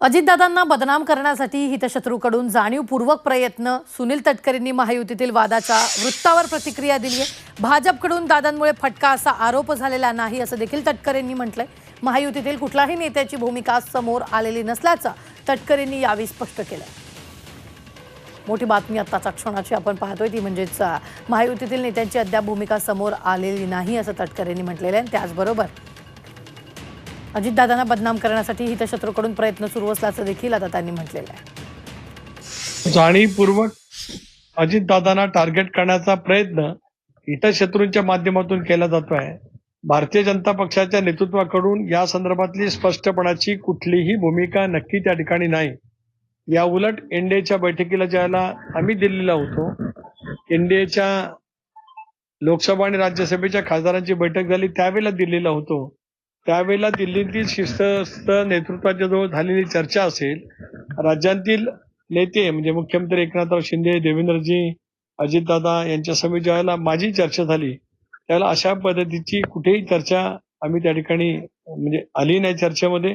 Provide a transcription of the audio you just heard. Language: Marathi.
अजितदादांना बदनाम करण्यासाठी हितशत्रूकडून जाणीवपूर्वक प्रयत्न सुनील तटकरेंनी महायुतीतील वादाच्या वृत्तावर प्रतिक्रिया दिली आहे भाजपकडून दादांमुळे फटका असा आरोप झालेला नाही असं देखील तटकरेंनी म्हटलंय. महायुतीतील कुठल्याही नेत्याची भूमिका समोर आलेली नसल्याचं तटकरेंनी यावेळी स्पष्ट केलं मोठी बातमी आत्ताच्या क्षणाची आपण पाहतोय ती म्हणजेच महायुतीतील नेत्यांची अद्याप भूमिका समोर आलेली नाही असं तटकरेंनी म्हटलेलं आहे. आणि त्याचबरोबर अजितदादांना बदनाम करण्यासाठी हितशत्रूकडून प्रयत्न सुरू असल्याचं देखील आता त्यांनी म्हटलेलं आहे. जाणीवपूर्वक अजितदादांना टार्गेट करण्याचा प्रयत्न हितशत्रूंच्या माध्यमातून केला जातो आहे. भारतीय जनता पक्षाच्या नेतृत्वाकडून या संदर्भातली स्पष्टपणाची कुठलीही भूमिका नक्की त्या ठिकाणी नाही. या उलट एनडीएच्या बैठकीला ज्याला आम्ही दिल्लीला होतो एनडीएच्या लोकसभा आणि राज्यसभेच्या खासदारांची बैठक झाली त्यावेळेला दिल्लीला होतो. त्यावेळेला दिल्लीतील शिस्तस्त नेतृत्वाच्या जवळ झालेली चर्चा असेल राज्यांतील नेते म्हणजे मुख्यमंत्री एकनाथराव शिंदे देवेंद्रजी अजितदादा यांच्या समिती ज्यावेळेला माझी चर्चा झाली त्यावेळेला अशा पद्धतीची कुठेही चर्चा आम्ही त्या ठिकाणी म्हणजे आली नाही चर्चेमध्ये.